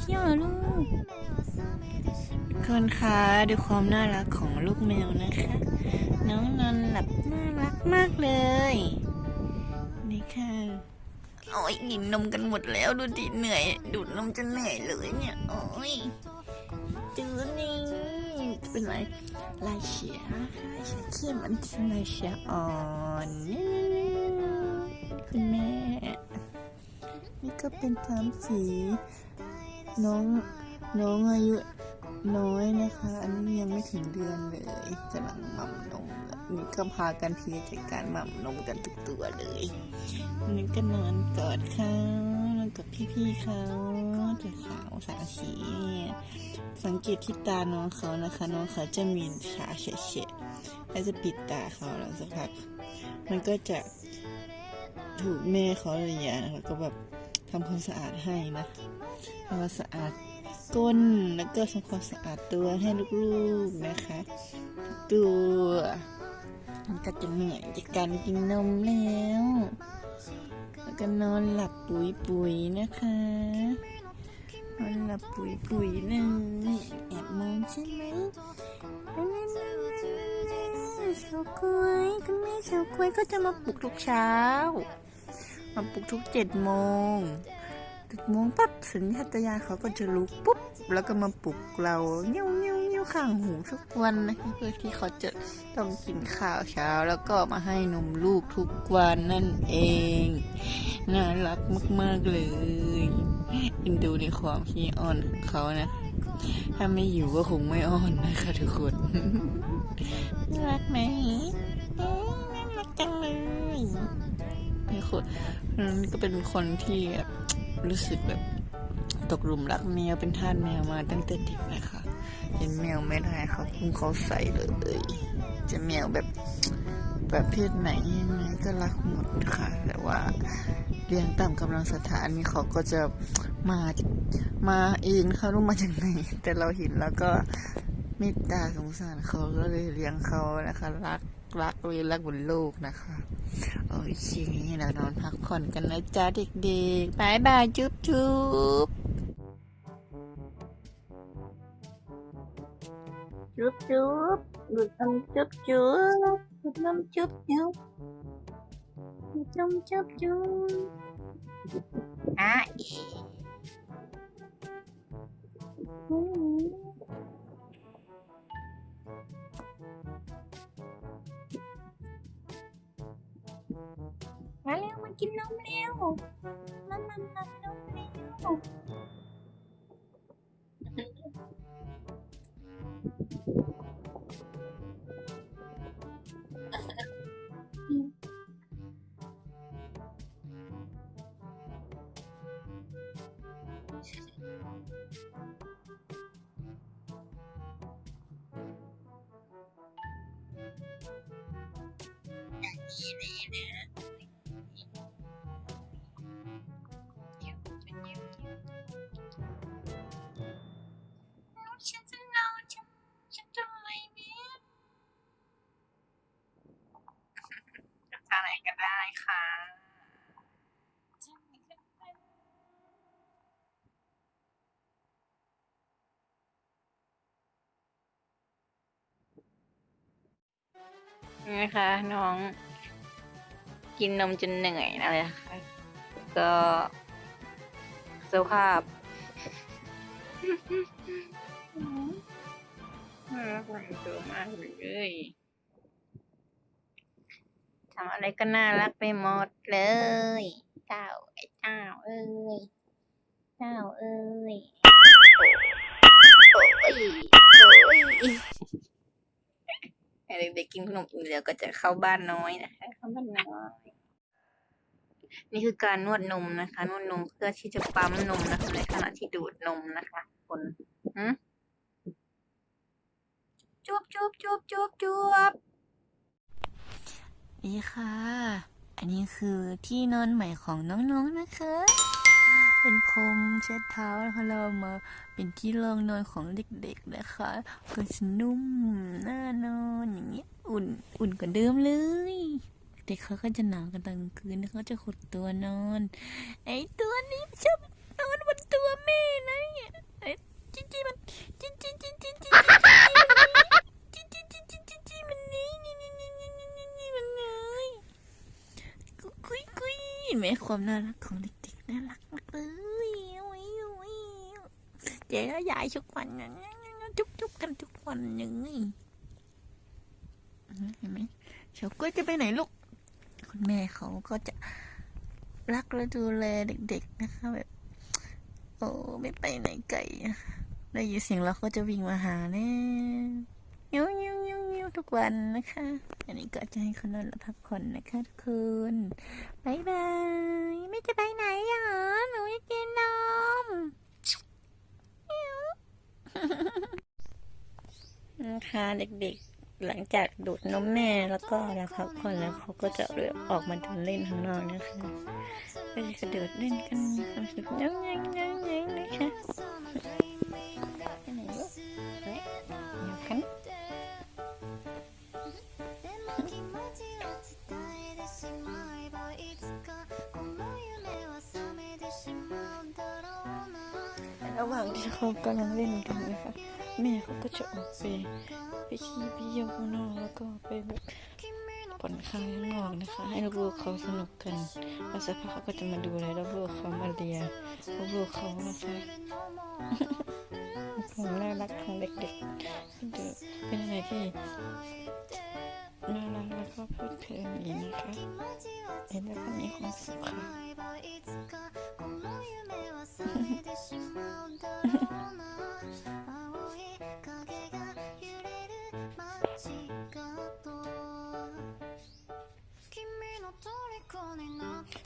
เที่ยวลูกทุกคนคะดูความน่ารักของลูกแมวนะคะ น้องนอนหลับน่ารักมากเลย นี่ค่ะโอ้ยกินนมกันหมดแล้วดูดิเหนื่อย ดูดนมจนเหนื่อยเลยเนี่ยโอ้ยจืดนี่เป็นไรลายเฉียลายเฉียเข้มอันที่ลายเฉียอ่อนคุณแม่ นี่ก็เป็นทามสี น้องน้องอายุน้อยนะคะ อันนี้ยังไม่ถึงเดือนเลยกำลังหม่ำนมนี่ก็พากันพีจัดการหม่ำนมกันทุกตัวเลยอันนี้ก็นอนกอดเขานอนกับพี่ๆเขาจะขาวสาสีสังเกตที่ตาน้องเขานะคะ น้องเขาจะมีฉาเฉะๆแล้วจะปิดตาเขาแล้วสักพัก มันก็จะถูกแม่เขาเลยอะแล้วก็แบบทำความสะอาดให้นะ ความสะอาดก้นแล้วก็ทำความสะอาดตัวให้ลูกๆนะคะตัวมันก็จะเหนื่อยจากการกินนมแล้ว แล้วก็นอนหลับปุ๋ยปุ๋ยนะคะ นอนหลับปุ๋ยปุ๋ยๆเลยแอบมองใช่ไหมเฉาก้วยคุณแม่เฉาก้วยก็จะมาปลุกทุกเช้า มาปลุกทุกเจ็ดโมง เจ็ดโมงปั๊บสัญชาตญาณเขาก็จะลุกปุ๊บ แล้วก็มาปลุกเราเงี้ยวเงี้ยวเงี้ยวข้างหูทุกวันนะคะเพื่อที่เขาจะต้องกินข้าวเช้า แล้วก็มาให้นมลูกทุกวันนั่นเอง น่ารักมาก ๆ เลยอินดูในความขี้อ่อนของเขานะ ถ้าไม่อยู่ก็คงไม่อ่อนนะคะทุกคนน่ารักไหมน่ารักจังเลยนี่คนนั้นก็เป็นคนที่แบบ รู้สึกแบบตกหลุมรักแมวเป็นทาสแมวมาตั้งแต่เด็กนะคะเห็นแมวไม่ได้เขาพุ่งเขาใส่เลยจะแมวแบบแบบเพศไหนยังไงก็รักหมดค่ะ แต่ว่าเลี้ยงตามกำลังสถานนี่เขาก็จะมามาเองเขารู้มาจากไหน แต่เราเห็นแล้วก็มตตาสงสารเขาก็เลยเลี้ยงเขานะคะ รักรักเลยรักบนโลกนะคะ โอเคเรานอนพักผ่อนกันนะจ๊ะเด็กๆบายบายจุ๊บจุ๊บจุ๊บจุ๊บดูดนมจุ๊บจุ๊บดูดนมจุ๊บจุ๊บดูดนมจุ๊บจุ๊บอะ ฉันจะนอนฉันฉันทำอะไรเนี่ยจะทานอะไรก็ได้ค่ะนี่นะคะน้อง กินนมจนเหนื่อยนะเลยค่ะก็สภาพน่ารักหลายตัวมากเลยทำอะไรก็น่ารักไปหมดเลย เจ้าไอ้เจ้าเอ้ย เจ้าเอ้ย โอ้ย โอ้ยให้เด็กๆกินขนมอิ่มแล้วก็จะเข้าบ้านน้อยนะคะ เข้าบ้านน้อย นี่คือการนวดนมนะคะ นวดนมเพื่อที่จะปั๊มนมนะคะ ในขณะที่ดูดนมนะคะคนหืมจุ๊บจุ๊บจุ๊บจุ๊บจุ๊บนี่ค่ะ อันนี้คือที่นอนใหม่ของน้องๆนะคะ เป็นพรมเช็ดเท้านะคะเราเอามาเป็นที่รองนอนของเด็กๆนะคะก็จะนุ่มน่านอนอย่างเงี้ย อุ่น อุ่นกว่าเดิมเลย เด็กเขาก็จะหนาวกันตอนกลางคืนเขาจะขดตัวนอน ไอ้ตัวนี้ชอบนอนบนตัวแม่นะเนี่ยไอ้จิจิมันจิจิจิจิจิจิจิจิจิจิจิมันนี่นี่นี่นี่นี่นี่นี่นี่มันเลยกุยกุยเห็นไหมความน่ารักของเด็กๆน่ารักมากเลยโอ้ยโอ้ยเจ๊ก็ยายทุกวันนะจุ๊บจุ๊บกันทุกวันอย่างนี้เห็นไหมเฉาก้วยจะไปไหนลูก คุณแม่เขาก็จะรักและดูแลเด็ก ๆ นะคะแบบโอ้ไม่ไปไหนไกลนะคะได้ยินเสียงเราก็จะวิ่งมาหาแน่ยิ้วยิ้วยิ้วยิ้วทุกวันนะคะ อันนี้ก็จะให้เขานอนและพักผ่อนนะคะทุกคนบายบายไม่จะไปไหนอะหนูจะกินนมนะคะเด็กๆ หลังจากดูดนมแม่แล้วก็แล้วพักคนแล้วเขาก็จะเลือออกมาเดินเล่นข้างนอกนะคะก็จะกระโดดเล่นกันความสุขน้องยังน้องยังนะคะระหว่างที่เขากำลังเล่นกันนะคะแม่เขาก็จะออกไป ขี่ไปเยี่ยวข้างนอกแล้วก็ไปแบบผ่อนคลายข้างนอกนะคะ ให้ลูกๆเขาสนุกกันแล้วสักพักเขาก็จะมาดูแลลูกๆเขามาเลียลูกๆเขานะคะความน่ารักของเด็กๆดูเป็นอะไรที่น่ารักแล้วก็พลิดเพลินดีนะคะเห็นแล้วก็มีความสุขค่ะ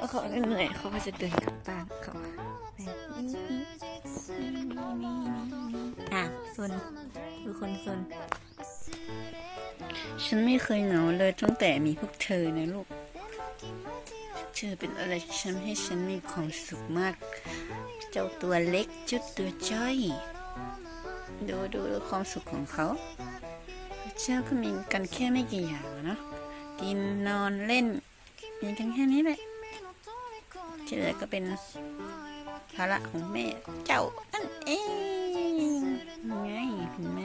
แล้วเขาเหนื่อยเขาก็จะเดินกลับบ้านเขาแบบนี้อะส่วนดูคนส่วนฉันไม่เคยเหงาเลยตั้งแต่มีพวกเธอนะลูก เธอเป็นอะไรที่ทำให้ฉันมีความสุขมาก เจ้าตัวเล็กจุดตัวจ้อยดูดูดูความสุขของเขา เจ้าก็มีกันแค่ไม่กี่อย่างนะกินนอนเล่น มีกันแค่นี้แหละ ที่เหลือก็เป็นภาระของแม่เจ้านั่นเองไงเห็นไหม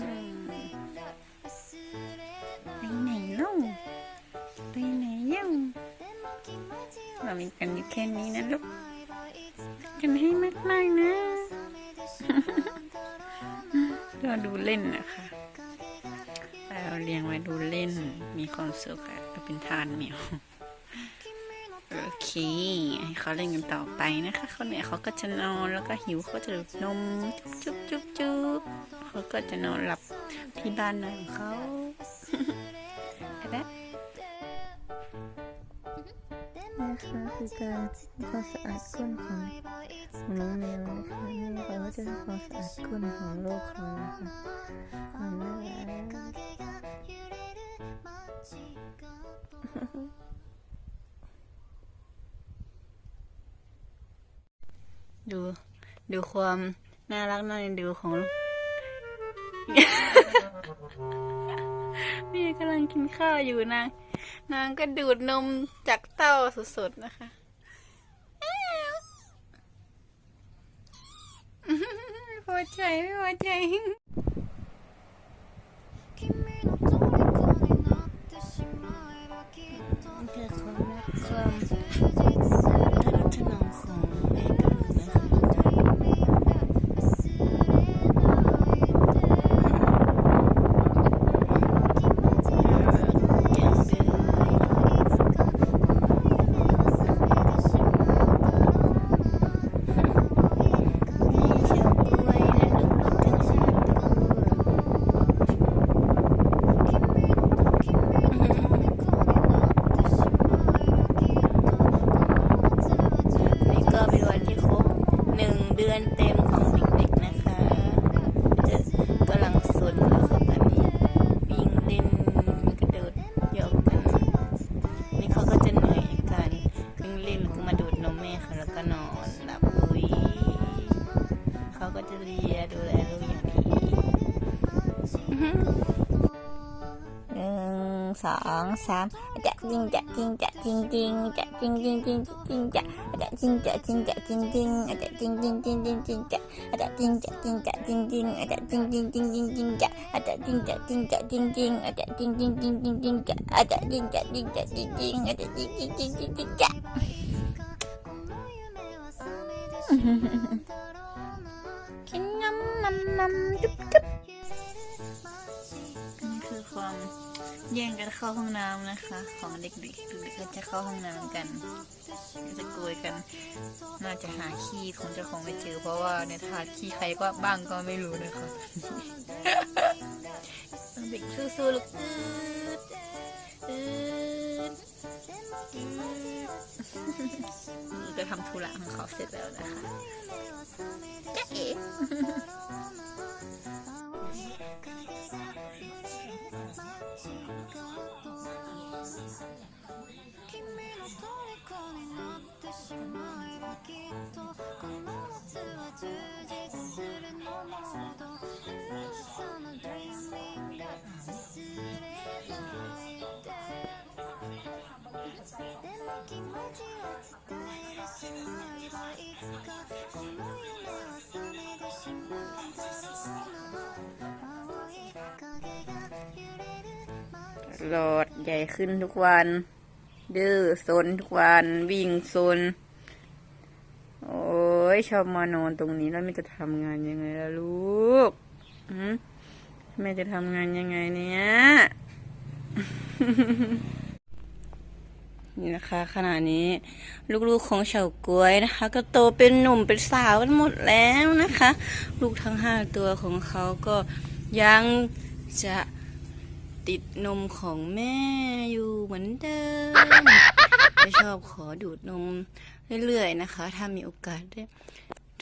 อืมไปไหนลูกไปไหนเยังเรามีกันอยู่แค่นี้นะลูกกันให้มากๆนะเราดูเล่นนะคะเราเลี้ยงไว้ดูเล่นมีความสุขอะก็เป็นทานเหมียวโอ เคให้เขาเล่นกันต่อไปนะคะเขาเนี่ยเขาก็จะนอนแล้วก็หิวเขาจะดูดนมจุ๊บจุ๊บจุ๊บเขาก็จะนอนหลับที่บ้านนอนของเขาไปแล้วนะคะคือการความสะอาดก้นของน้องแมวนะคะแม่เขาก็จะทำความสะอาดก้นของลูกเขานะคะความน่ารัก ดู ดูความน่ารักน่าเอ็นดูของแม่กำลังกินข้าวอยู่นาง นางก็ดูดนมจากเต้าสดๆนะคะพอใจไม่พอใจ สองสามจะจริงจะจริงจะจริงจริงจะจริงจริงจริงจริงจะจะจริงจะจริงจะจริงจริงจะจริงจริงจริงจริงจริงจะจะจริงจะจริงจะจริงจริงจะจริงจริงจริงจริงจริงจะจะจริงจะจริงจะจริงจริงจะจริงจริงจริงจริงจริงจะจะจริงจะจริงจะจริงจริงจะจริงจริงจริงจริงจริงจะกินน้ำมันน้ำจุ๊บจุ๊บนี่ ความแย่งกันเข้าห้องน้ำนะคะ ของเด็กๆเด็กๆก็จะเข้าห้องน้ำกันก็จะโกยกัน น่าจะหาขี้ของเจ้าของไม่เจอ เพราะว่าในถาดขี้ใครก็บ้างก็ไม่รู้นะคะเด็กสู้ๆลูกอือืดอืดก็ทำธุระของเขาเสร็จแล้วนะคะจ๊ะเอ๋ หลอดใหญ่ขึ้นทุกวัน ดื้อซนทุกวันวิ่งซน โอ้ยชอบมานอนตรงนี้แล้วแม่จะทำงานยังไงล่ะลูกแม่จะทำงานยังไงเนี่ย นี่นะคะขณะนี้ ลูกๆของเฉาก๊วยนะคะ ก็โตเป็นหนุ่มเป็นสาวกันหมดแล้วนะคะ ลูกทั้งห้าตัวของเขาก็ยังจะ ติดนมของแม่อยู่เหมือนเดิมจะชอบขอดูดนมเรื่อยๆนะคะ ถ้ามีโอกาสได้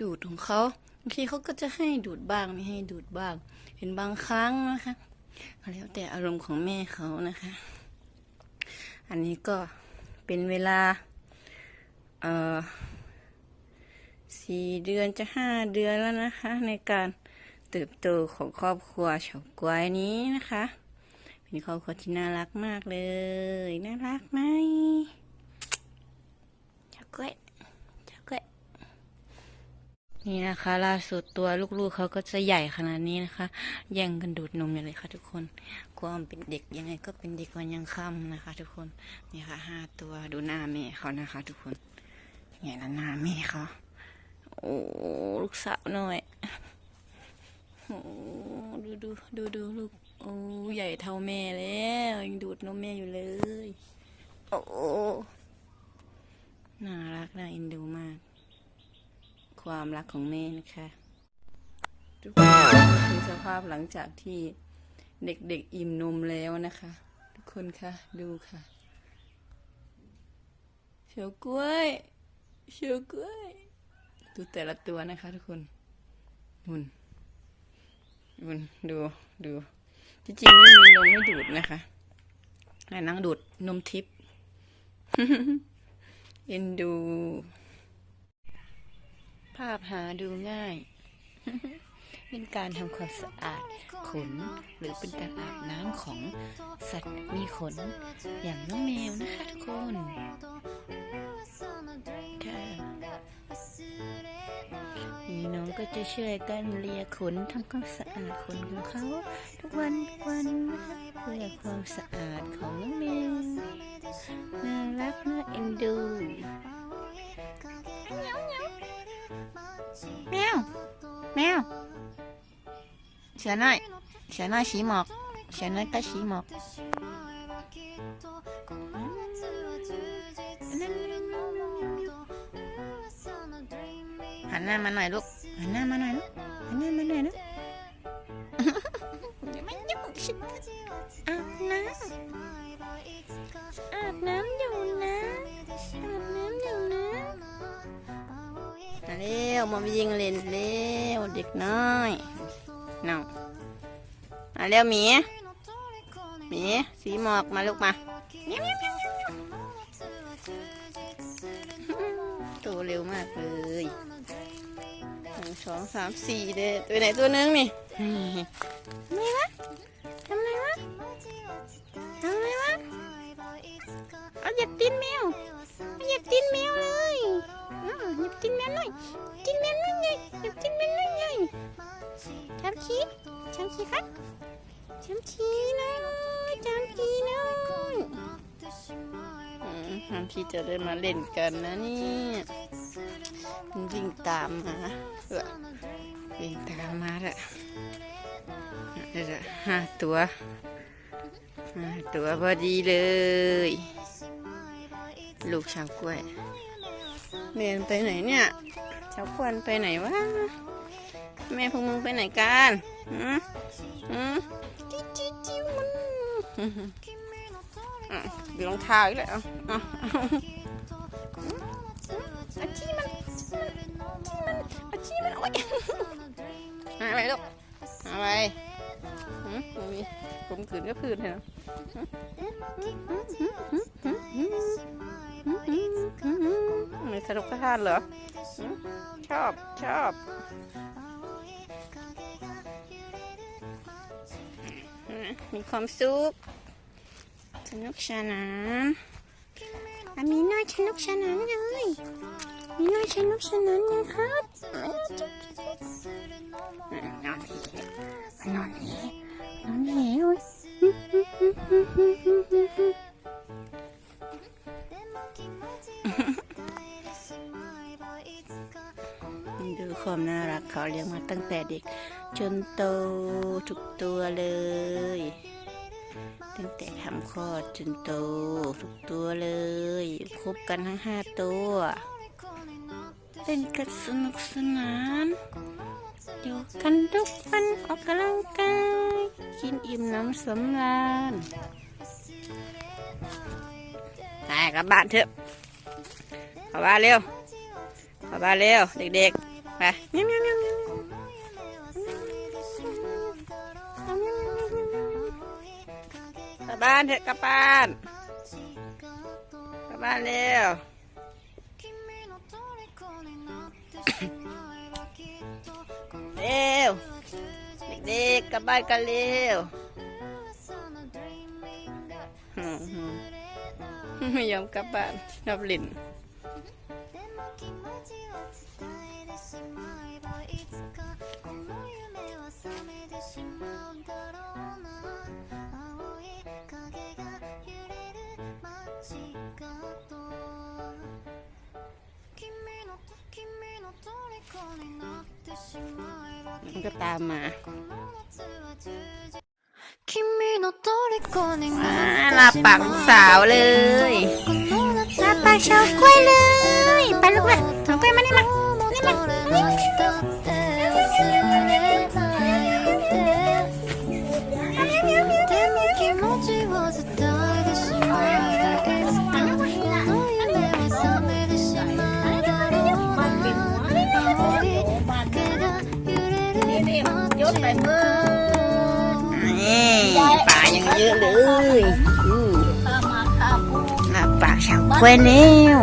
ดูดของเขาบางทีเขาก็จะให้ดูดบ้างไม่ให้ดูดบ้างเป็นบางครั้งนะคะแล้วแต่อารมณ์ของแม่เขานะคะ อันนี้ก็เป็นเวลา เอ่อสี่เดือนจะห้าเดือนแล้วนะคะ ในการเติบโตของครอบครัวเฉาก๊วยนี้นะคะ เป็นครอบครัวที่น่ารักมากเลย น่ารักไหมเฉาก๊วยเฉาก๊วยนี่นะคะ ล่าสุดตัวลูกๆเขาก็จะใหญ่ขนาดนี้นะคะ แย่งกันดูดนมอยู่เลยค่ะ ทุกคนความเป็นเด็กยังไงก็เป็นเด็กวันยังค่ำนะคะ ทุกคนนี่ค่ะห้าตัวดูหน้าแม่เขานะคะ ทุกคนไงล่ะหน้าแม่เขาโอ้ลูกสาวหน่อยโอ้ดูดูดูดูลูก โอ้ใหญ่เท่าแม่แล้วยังดูดนมแม่อยู่เลย โอ้น่ารักน่าเอ็นดูมาก ความรักของแม่นะคะทุกคนคือสภาพหลังจากที่เด็กๆอิ่มนมแล้วนะคะ ทุกคนคะดูค่ะเฉาก้วยเฉาก้วยดูแต่ละตัวนะคะ ทุกคนนุ่นนุ่นดูดู ที่จริงไม่มีนมให้ดูดนะคะนั่งดูดนมทิพย์เอ็นดู ภาพหาดูง่าย เป็นการทำความสะอาดขน หรือเป็นการอาบน้ำของสัตว์มีขน อย่างน้องแมวนะคะทุกคน ก็จะช่วยกันเลียขนทำความสะอาดขนของเขา ทุกวันทุกวันนะคะเพื่อความสะอาดของน้องแมวน่ารักน่าเอ็นดูแมวแมวเสือน้อยเสือน้อยสีหมอกเสือน้อยก็สีหมอกหันหน้ามาหน่อยลูก หันหน้ามาหน่อยลูกหันหน้ามาหน่อยลูกเดี๋ยวไม่ยุ่งชิบอาบน้ำอาบน้ำอยู่นะอาบน้ำอยู่นะมาเร็วมายิงเล่นเร็วเด็กน้อยน้องมาเร็วหมีหมีสีหมอกมาลูกมาเมียวเมียวเมียวเมียวโตเร็วมากเลยหนึ่ง สองสามสี่เด้อตัวไหนตัวหนึงนี่ทำไมวะทำไมวะทำไมวะเหยียบตีนแมวมาหยียบตีนแมวเลยอ้าหยียบตีนแมวหน่อยตีนแมวหน่อยไงหยียบตีนแมวหน่อยไงช้ำชีช้ำชีครับช้ำชีนะช้ำชีนะอืมช้ำชีจะได้มาเล่นกันนะเนี่ย มันวิ่งตามมาเออวิ่งตามมาแหละเดี๋ยวห้าตัวห้าตัวพอดีเลย ลูกชาวกล้วยเรียนไปไหนเนี่ยชาวกวนไปไหนวะแม่พวกมึงไปไหนกันหืมหืมจิ๊วจิ๊วมันดูรองเท้าอีกแล้วอะ อาชีมันอาชีมันอาชีมันโอ๊ยอะไรลูกอะไรหืมไม่มีผมขืนก็พื้นเลยนะม่สนุกสนานเหรอ ชอบชอบมมีความสุขสนุกสนาน อามีน้อยสนุกสนานเลยมีน้อยสนุกสนานนะครับอืมนอนเหนอนเหนอนเหโอ้ยดูความน่ารักเขาเลี้ยงมาตั้งแต่เด็ก จนโตทุกตัวเลย ตั้งแต่ทำคลอดจนโตทุกตัวเลยคบกันทั้งห้าตัวเล่นกันสนุกสนานอยู่กันทุกวันออกกำลังกายกินอิ่มน้ำสำราญไปกลับบ้านเถอะกลับบ้านเร็วกลับบ้านเร็ว เด็กๆ ไป บบ้านเถอะกลับบ้าน กลับบ้านเร็วเร็วเด็กๆกลับบ้านกันเร็วอืมอืมไม่ยอมกลับบ้านชอบเลิน มันก็ตามมาหลับปากสาวเลยหลับปากชาวกล้วยเลย ไปลูกมาชาวกล้วยมานี่มานี่มานี่มา เยอะเลยอือลาปากชาวกล้วยเร็ว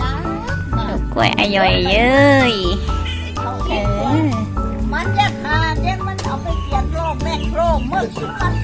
ชาวกล้วยอย่อยเย้ยเออมันจะขาดเด็กมันเอาไปเกียนโรคแม่โรคเมื่อคิดมัน